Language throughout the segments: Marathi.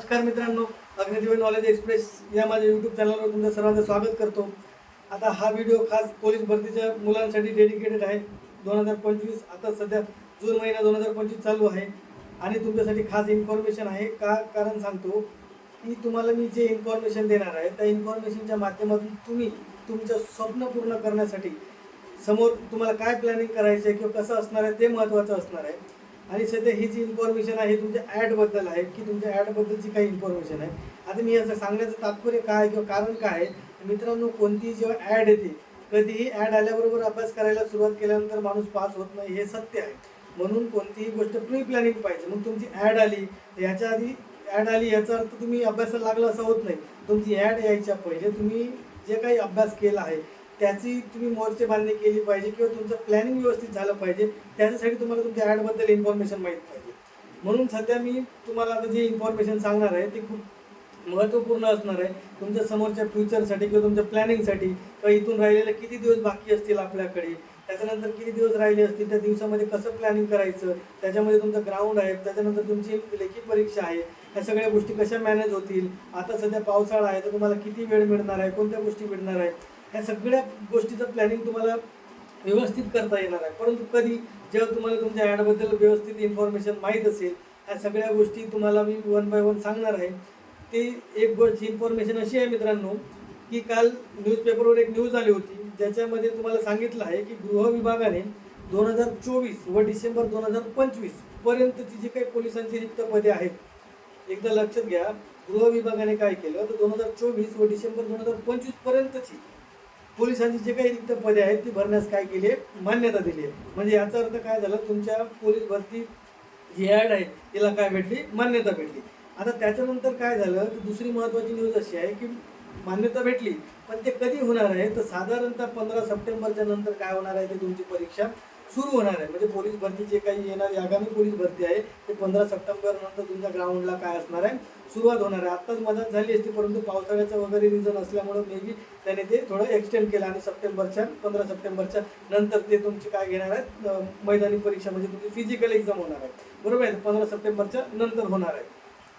नमस्कार मित्रांनो अग्निदिव्य नॉलेज एक्सप्रेस या माझ्या यूट्यूब चॅनलवर तुमचं सर्वांचं स्वागत करतो. आता हा व्हिडिओ खास पोलीस भरतीच्या मुलांसाठी डेडिकेटेड आहे. दोन हजार पंचवीस आता सध्या जून महिना दोन हजार पंचवीस चालू आहे. आणि तुमच्यासाठी खास इन्फॉर्मेशन आहे का? कारण सांगतो की तुम्हाला मी जे इन्फॉर्मेशन देणार आहे त्या इन्फॉर्मेशनच्या माध्यमातून तुम्ही तुमचं स्वप्न पूर्ण करण्यासाठी समोर तुम्हाला काय प्लॅनिंग करायचं आहे किंवा कसं असणार आहे ते महत्त्वाचं असणार आहे. आणि सध्या ही जी इन्फॉर्मेशन आहे तुमच्या ॲडबद्दल आहे की तुमच्या ॲडबद्दलची काही इन्फॉर्मेशन आहे. आता मी असं सांगण्याचं तात्पर्य काय आहे किंवा कारण काय आहे मित्रांनो कोणतीही जेव्हा ॲड येते कधीही ॲड आल्याबरोबर अभ्यास करायला सुरुवात केल्यानंतर माणूस पास होत नाही हे सत्य आहे. म्हणून कोणतीही गोष्ट प्री प्लॅनिंग पाहिजे. मग तुमची ॲड आली याच्या आधी ॲड आली याचा अर्थ तुम्ही अभ्यासाला लागला असं होत नाही. तुमची ॲड यायच्या पहिले तुम्ही जे काही अभ्यास केला आहे त्याची तुम्ही मोर्चे बांधणी केली पाहिजे किंवा तुमचं प्लॅनिंग व्यवस्थित झालं पाहिजे त्याच्यासाठी तुम्हाला तुमच्या ॲडबद्दल इन्फॉर्मेशन माहीत पाहिजे. म्हणून सध्या मी तुम्हाला आता जे इन्फॉर्मेशन सांगणार आहे ते खूप महत्त्वपूर्ण असणार आहे. तुमच्या समोरच्या फ्युचरसाठी किंवा तुमच्या प्लॅनिंगसाठी किंवा इथून राहिलेले किती दिवस बाकी असतील आपल्याकडे त्याच्यानंतर किती दिवस राहिले असतील त्या दिवसामध्ये कसं प्लॅनिंग करायचं त्याच्यामध्ये तुमचं ग्राउंड आहे त्याच्यानंतर तुमची लेखी परीक्षा आहे या सगळ्या गोष्टी कशा मॅनेज होतील आता सध्या पावसाळा आहे तर तुम्हाला किती वेळ मिळणार आहे कोणत्या गोष्टी मिळणार आहे ह्या सगळ्या गोष्टीचं प्लॅनिंग तुम्हाला व्यवस्थित करता येणार आहे. परंतु कधी जेव्हा तुम्हाला तुमच्या ॲडबद्दल व्यवस्थित इन्फॉर्मेशन माहीत असेल ह्या सगळ्या गोष्टी तुम्हाला मी वन बाय वन सांगणार आहे. ते एक गोष्ट इन्फॉर्मेशन अशी आहे मित्रांनो की काल न्यूजपेपरवर एक न्यूज आली होती ज्याच्यामध्ये तुम्हाला सांगितलं आहे की गृह विभागाने दोन हजार चोवीस व डिसेंबर दोन हजार पंचवीस पर्यंतची जी काही पोलिसांची रिक्त पदे आहेत एकदा लक्षात घ्या गृह विभागाने काय केलं तर दोन हजार चोवीस व डिसेंबर दोन हजार पंचवीस पर्यंतची पोलिसांची जे काही रिक्त पदे आहेत ती भरण्यास काय केली आहे मान्यता दिली आहे म्हणजे याचा अर्थ काय झालं? तुमच्या पोलीस भरती जी ॲड आहे तिला काय भेटली? मान्यता भेटली. आता त्याच्यानंतर काय झालं? की दुसरी महत्त्वाची न्यूज अशी आहे की मान्यता भेटली पण ते कधी होणार आहे? तर साधारणतः पंधरा सप्टेंबरच्या नंतर काय होणार आहे ते तुमची परीक्षा? सुरू होणार आहे. म्हणजे पोलीस भरती जे काही येणारी आगामी पोलीस भरती आहे ते पंधरा सप्टेंबर नंतर तुमच्या ग्राउंडला काय असणार आहे सुरुवात होणार आहे. आत्ताच मदत झाली असती परंतु पावसाळ्याचं वगैरे रिझन असल्यामुळं मे बी त्याने ते थोडं एक्सटेंड केलं आणि सप्टेंबरच्या पंधरा सप्टेंबरच्या नंतर ते तुमची काय घेणार आहेत मैदानी परीक्षा म्हणजे तुमची फिजिकल एक्झाम होणार आहे. बरोबर आहे? पंधरा सप्टेंबरच्या नंतर होणार आहे.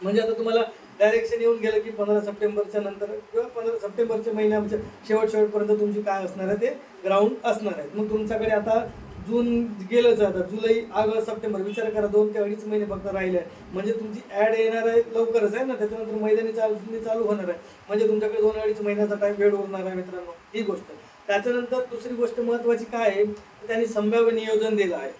म्हणजे आता तुम्हाला डायरेक्शन येऊन गेलं की पंधरा सप्टेंबरच्या नंतर किंवा पंधरा सप्टेंबरच्या महिन्याच्या शेवट शेवटपर्यंत तुमची काय असणार आहे ते ग्राउंड असणार आहे. मग तुमच्याकडे आता जून गेलंच आता जुलै ऑगस्ट सप्टेंबर विचार करा दोन ते अडीच महिने फक्त राहिले. आहे म्हणजे तुमची ॲड येणार आहे लवकरच आहे ना? त्याच्यानंतर मैदानी चालू चालू होणार आहे. म्हणजे तुमच्याकडे दोन अडीच महिन्याचा टाईम वेळ उरणार आहे मित्रांनो ही गोष्ट. त्याच्यानंतर दुसरी गोष्ट महत्त्वाची काय आहे? त्यांनी संभाव्य नियोजन दिलं आहे.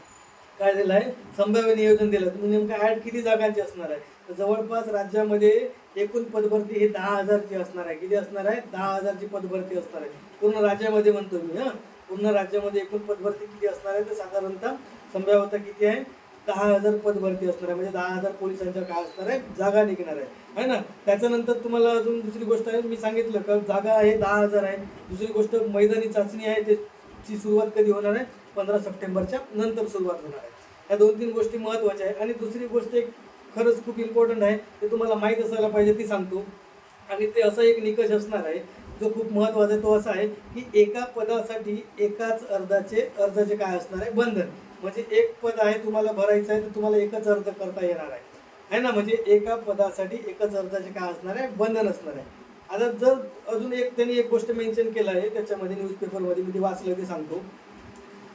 काय दिलं आहे? संभाव्य नियोजन दिलं तुम्ही नेमकं ॲड किती जागांची असणार आहे? तर जवळपास राज्यामध्ये एकूण पदभरती हे दहा हजारची असणार आहे. किती असणार आहे? दहा हजारची पदभरती असणार आहे. पूर्ण राज्यामध्ये म्हणतो मी हां. पूर्ण राज्यामध्ये एकूण पदभरती किती असणार आहे? तर साधारणतः संभाव्यता किती आहे? दहा हजार पदभरती असणार आहे. म्हणजे दहा हजार पोलिसांच्या काय असणार आहे? जागा निघणार आहे. है ना? त्याच्यानंतर तुम्हाला अजून दुसरी गोष्ट आहे. मी सांगितलं का जागा आहे दहा हजार आहे. दुसरी गोष्ट मैदानी चाचणी आहे. त्याची सुरुवात कधी होणार आहे? पंधरा सप्टेंबरच्या नंतर सुरुवात होणार आहे. या दोन तीन गोष्टी महत्त्वाच्या आहेत. आणि दुसरी गोष्ट एक खरंच खूप इम्पॉर्टंट आहे. ते तुम्हाला माहीत असायला पाहिजे ती सांगतो. आणि ते असा एक निकष असणार आहे जो खूप महत्त्वाचा आहे तो असा आहे की एका पदासाठी एकाच अर्जाचे अर्जाचे काय असणार आहे? बंधन. म्हणजे एक पद आहे तुम्हाला भरायचं आहे तर तुम्हाला एकच अर्ज करता येणार आहे. है ना? म्हणजे एका पदासाठी एकच अर्जाचे काय असणार आहे? बंधन असणार आहे. आता जर अजून एक त्यांनी एक गोष्ट मेन्शन केलं आहे त्याच्यामध्ये न्यूजपेपरमध्ये मी ते वाचलं ते सांगतो.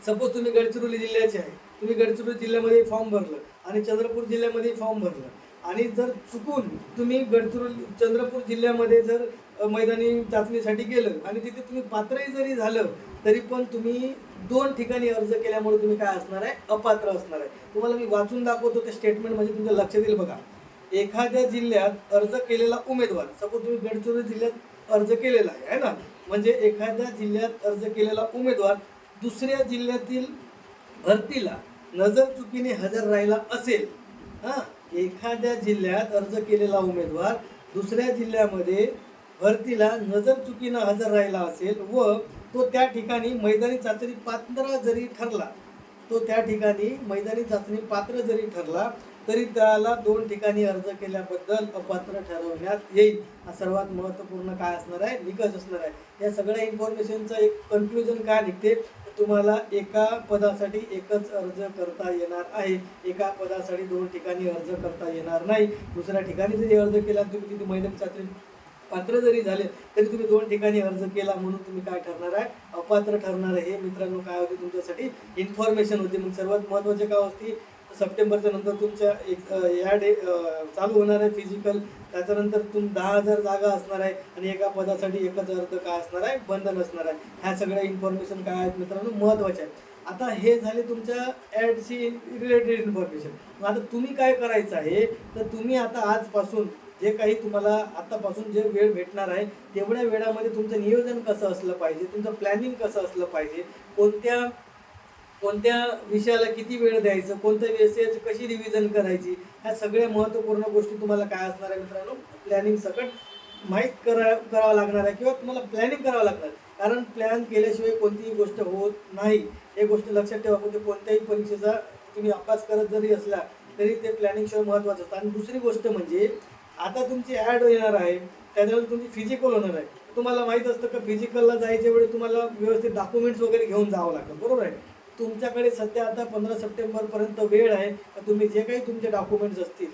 सपोज तुम्ही गडचिरोली जिल्ह्याचे आहे. तुम्ही गडचिरोली जिल्ह्यामध्ये फॉर्म भरलं आणि चंद्रपूर जिल्ह्यामध्ये फॉर्म भरलं. आणि जर चुकून तुम्ही गडचिरोली चंद्रपूर जिल्ह्यामध्ये जर मैदानी चाचणीसाठी गेलं आणि तिथे तुम्ही पात्रही जरी झालं तरी पण तुम्ही दोन ठिकाणी अर्ज केल्यामुळे तुम्ही काय असणार आहे? अपात्र असणार आहे. तुम्हाला मी वाचून दाखवतो ते स्टेटमेंट म्हणजे तुमच्या लक्षात येईल बघा. एखाद्या जिल्ह्यात अर्ज केलेला उमेदवार सपोज तुम्ही गडचिरोली जिल्ह्यात अर्ज केलेला आहे है ना? म्हणजे एखाद्या जिल्ह्यात अर्ज केलेला उमेदवार दुसऱ्या जिल्ह्यातील भरतीला नजर चुकीने हजर राहिला असेल हां? एखाद्या जिल्ह्यात अर्ज केलेला उमेदवार दुसऱ्या जिल्ह्यामध्ये भरतीला नजर चुकीनं हजर राहिला असेल व तो त्या ठिकाणी मैदानी चाचणी पात्र जरी ठरला तो त्या ठिकाणी मैदानी चाचणी पात्र जरी ठरला तरी त्याला दोन ठिकाणी अर्ज केल्याबद्दल अपात्र ठरवण्यात येईल. हा सर्वात महत्त्वपूर्ण काय असणार आहे? निकष असणार आहे. या सगळ्या इन्फॉर्मेशनचं एक कन्क्लुजन काय निघते? तुम्हाला एका पदासाठी एकच अर्ज करता येणार आहे. एका पदासाठी दोन ठिकाणी अर्ज करता येणार नाही. दुसऱ्या ठिकाणी जरी अर्ज केला तुम्ही तिथे मेहनत चाचणी पात्र जरी झाले तरी तुम्ही दोन ठिकाणी अर्ज केला म्हणून तुम्ही काय ठरणार आहे? अपात्र ठरणार आहे. हे मित्रांनो काय होते तुमच्यासाठी? इन्फॉर्मेशन होते. मग सर्वात महत्त्वाचे काय होती सप्टेंबरच्या नंतर तुमच्या एक या डे चालू होणार आहे फिजिकल त्याच्यानंतर तुम दहा हजार जागा असणार आहे आणि एका पदासाठी एकच अर्ज काय असणार आहे? बंधन असणार आहे. ह्या सगळ्या इन्फॉर्मेशन काय आहेत मित्रांनो? महत्त्वाच्या आहेत. आता हे झाले तुमच्या ॲडशी रिलेटेड इन्फॉर्मेशन मग आता तुम्ही काय करायचं आहे? तर तुम्ही आता आजपासून जे काही तुम्हाला आतापासून जे वेळ भेटणार आहे तेवढ्या वेळामध्ये तुमचं नियोजन कसं असलं पाहिजे? तुमचं प्लॅनिंग कसं असलं पाहिजे? कोणत्या कोणत्या विषयाला किती वेळ द्यायचं कोणत्या विषयाची कशी रिव्हिजन करायची ह्या सगळ्या महत्त्वपूर्ण गोष्टी तुम्हाला काय असणार आहे मित्रांनो प्लॅनिंग सकट माहीत करा करावं लागणार आहे किंवा तुम्हाला प्लॅनिंग करावं लागणार कारण प्लॅन केल्याशिवाय कोणतीही गोष्ट होत नाही. हे गोष्ट लक्षात ठेवा म्हणजे कोणत्याही परीक्षेचा तुम्ही अभ्यास करत जरी असला तरी ते प्लॅनिंगशिवाय महत्त्वाचं असतं. आणि दुसरी गोष्ट म्हणजे आता तुमची ॲड येणार आहे त्याच्यावर तुमची फिजिकल होणार आहे. तुम्हाला माहीत असतं का फिजिकलला जायच्या वेळी तुम्हाला व्यवस्थित डॉक्युमेंट्स वगैरे घेऊन जावं लागतं बरोबर आहे? तुमच्याकडे सध्या आता पंधरा सप्टेंबरपर्यंत वेळ आहे तर तुम्ही जे काही तुमचे डॉक्युमेंट्स असतील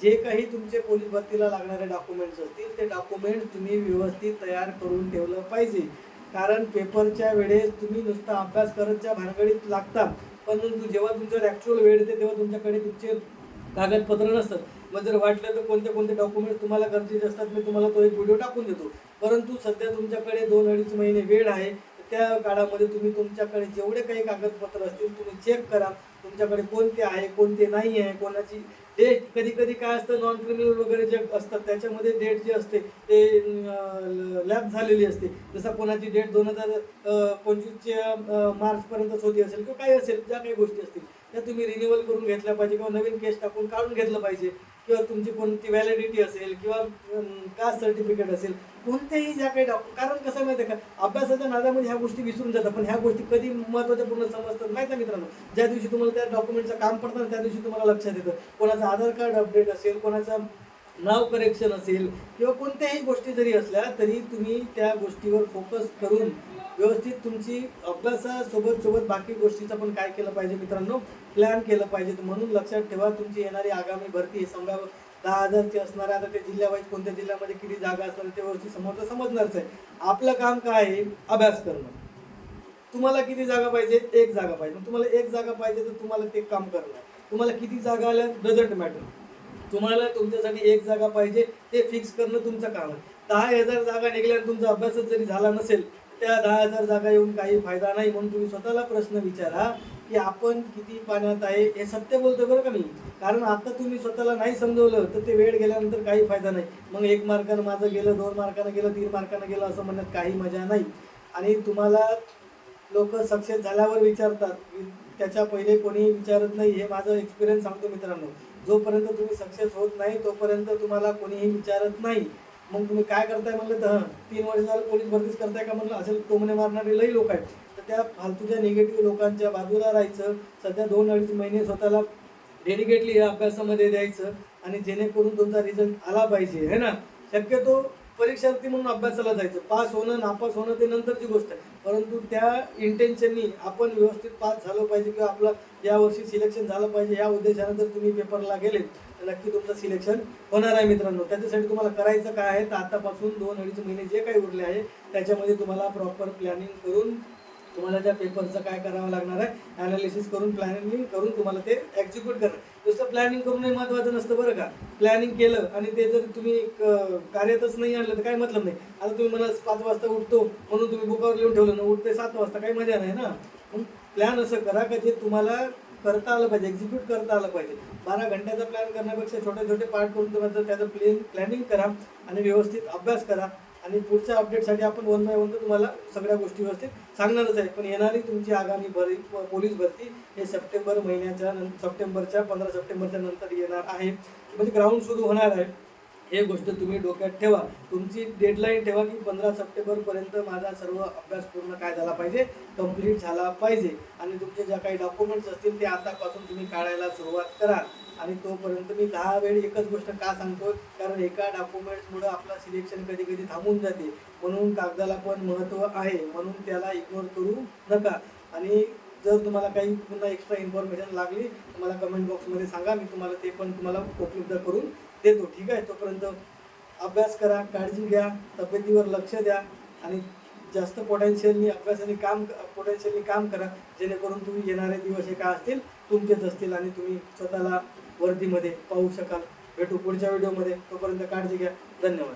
जे काही तुमचे पोलीस भरतीला लागणारे डॉक्युमेंट्स असतील ते डॉक्युमेंट्स तुम्ही व्यवस्थित तयार करून ठेवलं पाहिजे. कारण पेपरच्या वेळेस तुम्ही नुसता अभ्यास करतच्या भानगडीत लागता परंतु जेव्हा तुमच्यावर ॲक्च्युअल वेळ येते तेव्हा तुमच्याकडे तुमचे कागदपत्र नसतात. मग जर वाटलं तर कोणते कोणते डॉक्युमेंट्स तुम्हाला गरजेचे असतात मी तुम्हाला तो एक व्हिडिओ टाकून देतो. परंतु सध्या तुमच्याकडे दोन अडीच महिने वेळ आहे त्या काळामध्ये तुम्ही तुमच्याकडे जेवढे काही कागदपत्र असतील तुम्ही चेक करा तुमच्याकडे कोणते आहे कोणते नाही आहे कोणाची डेट कधी कधी काय असतं नॉन क्रिमिनल वगैरे जे असतात त्याच्यामध्ये डेट जे असते ते लॅप झालेली असते. जसं कोणाची डेट दोन हजार पंचवीसच्या मार्चपर्यंतच होती असेल किंवा काही असेल ज्या काही गोष्टी असतील त्या तुम्ही रिन्युअल करून घेतल्या पाहिजे किंवा नवीन केस टाकून काढून घेतलं पाहिजे. किंवा तुमची कोणती व्हॅलिडिटी असेल किंवा कास्ट सर्टिफिकेट असेल कोणत्याही ज्या काही डॉक्यु कारण कसं माहिती आहे का? अभ्यासाच्या नादामध्ये ह्या गोष्टी विसरून जातात पण ह्या गोष्टी कधी महत्त्वाच्या पूर्ण समजतात माहीत आहे मित्रांनो? ज्या दिवशी तुम्हाला त्या डॉक्युमेंटचं काम पडतं ना, त्या दिवशी तुम्हाला लक्षात येतं. कोणाचं आधार कार्ड अपडेट असेल कोणाचं नाव करेक्शन असेल किंवा कोणत्याही गोष्टी जरी असल्या तरी तुम्ही त्या गोष्टीवर फोकस करून व्यवस्थित तुमची अभ्यासासोबत सोबत बाकी गोष्टीचं पण काय केलं पाहिजे मित्रांनो? प्लॅन केलं पाहिजे. म्हणून लक्षात ठेवा तुमची येणारी आगामी भरती आहे समजा दहा हजारची असणार आहे. आता ते जिल्ह्यावाईज कोणत्या जिल्ह्यामध्ये किती जागा असणार ते व्यवस्थित समोरचं समजणारच आहे. आपलं काम काय आहे? अभ्यास करणं. तुम्हाला किती जागा पाहिजे? एक जागा पाहिजे. मग तुम्हाला एक जागा पाहिजे तर तुम्हाला ते काम करणं तुम्हाला किती जागा आल्या? डझंट मॅटर तुम्हाला तुमच्यासाठी एक जागा पाहिजे ते फिक्स करणं तुमचं काम आहे. दहा हजार जागा निघल्या तुमचा अभ्यासच जरी झाला नसेल त्या दहा हजार जागा येऊन काही फायदा नाही म्हणून तुम्ही स्वतःला प्रश्न विचारा की आपण किती पाण्यात आहे हे सत्य बोलतो बरं का मी? कारण आता तुम्ही स्वतःला नाही समजवलं तर ते वेळ गेल्यानंतर काही फायदा नाही. मग एक मार्कानं माझं गेलं दोन मार्कानं गेलं तीन मार्कानं गेलं असं म्हणण्यात काही मजा नाही. आणि तुम्हाला लोक सक्सेस झाल्यावर विचारतात त्याच्या पहिले कोणी विचारत नाही हे माझं एक्सपिरियन्स सांगतो मित्रांनो. जोपर्यंत तुम्ही सक्सेस होत नाही तोपर्यंत तुम्हाला कोणीही विचारत नाही. मग तुम्ही काय करताय म्हणलं तर तीन वर्ष झालं पोलीस भरतीच करताय का म्हणलं? असेल टोमणे मारणारे लई लोक आहेत. तर त्या फालतूच्या निगेटिव्ह लोकांच्या बाजूला राहायचं. सध्या दोन अडीच महिने स्वतःला डेडिकेटली या अभ्यासामध्ये द्यायचं. आणि जेणेकरून तुमचा रिझल्ट आला पाहिजे. है ना? शक्यतो परीक्षार्थी म्हणून अभ्यासाला जायचं. पास होणं नापास होणं ते नंतरची गोष्ट आहे. परंतु त्या इंटेन्शननी आपण व्यवस्थित पास झालं पाहिजे किंवा आपलं यावर्षी सिलेक्शन झालं पाहिजे या उद्देशानं जर तुम्ही पेपरला गेले तर नक्की तुमचं सिलेक्शन होणार आहे मित्रांनो. त्याच्यासाठी तुम्हाला करायचं काय आहे? तर आतापासून दोन अडीच महिने जे काही उरले आहे त्याच्यामध्ये तुम्हाला प्रॉपर प्लॅनिंग करून तुम्हाला त्या पेपरचं काय करावं लागणार आहे? ॲनालिसिस करून प्लॅनिंग करून तुम्हाला ते एक्झिक्यूट करणं नुसतं प्लॅनिंग करूनही महत्त्वाचं नसतं बरं का? प्लॅनिंग केलं आणि ते जर तुम्ही क- नाही आणलं तर काय मतलब नाही? आता तुम्ही मला पाच वाजता उठतो म्हणून तुम्ही बुकावर लिहून ठेवलं ना उठते सात वाजता काही मजा नाही ना? मग प्लॅन असं करा का जे तुम्हाला करता आलं पाहिजे एक्झिक्यूट करता आलं पाहिजे. बारा घंट्याचा प्लॅन करण्यापेक्षा छोटे छोटे पार्ट करून तुम्हाला त्याचं प्लेन प्लॅनिंग करा आणि व्यवस्थित अभ्यास करा. आणि पुढच्या अपडेटसाठी आपण वन बाय वन तुम्हाला सगळ्या गोष्टी व्यवस्थित सांगणारच आहे. पण येणारी तुमची आगामी भरी पोलीस भरती हे सप्टेंबर महिन्याच्या नं- सप्टेंबरच्या पंधरा सप्टेंबरच्या नंतर येणार आहे. म्हणजे ग्राउंड सुरू होणार आहे. हे गोष्ट तुम्ही डोक्यात ठेवा. तुमची डेडलाईन ठेवा की पंधरा सप्टेंबरपर्यंत माझा सर्व अभ्यास पूर्ण काय झाला पाहिजे? कंप्लीट झाला पाहिजे. आणि तुमचे ज्या काही डॉक्युमेंट्स असतील ते आतापासून तुम्ही काढायला सुरुवात करा आणि तोपर्यंत मी दहा वेळ एकच गोष्ट का सांगतो? कारण एका डॉक्युमेंट्समुळं आपलं सिलेक्शन कधी कधी थांबून जाते. म्हणून कागदाला पण महत्त्व आहे. म्हणून त्याला इग्नोर करू नका. आणि जर तुम्हाला काही पुन्हा एक्स्ट्रा इन्फॉर्मेशन लागली तर मला कमेंट बॉक्समध्ये सांगा. मी तुम्हाला ते पण तुम्हाला उपलब्ध करून देतो. ठीक आहे? तोपर्यंत अभ्यास करा काळजी घ्या तब्येतीवर लक्ष द्या आणि जास्त पोटेन्शियलनी अभ्यासाने काम पोटेन्शियलनी काम करा. जेणेकरून तुम्ही येणारे दिवस हे काय असतील? तुमचेच असतील आणि तुम्ही स्वतःला वर्दीमध्ये पाहू शकाल. भेटू पुढच्या व्हिडिओमध्ये तोपर्यंत काळजी घ्या. धन्यवाद.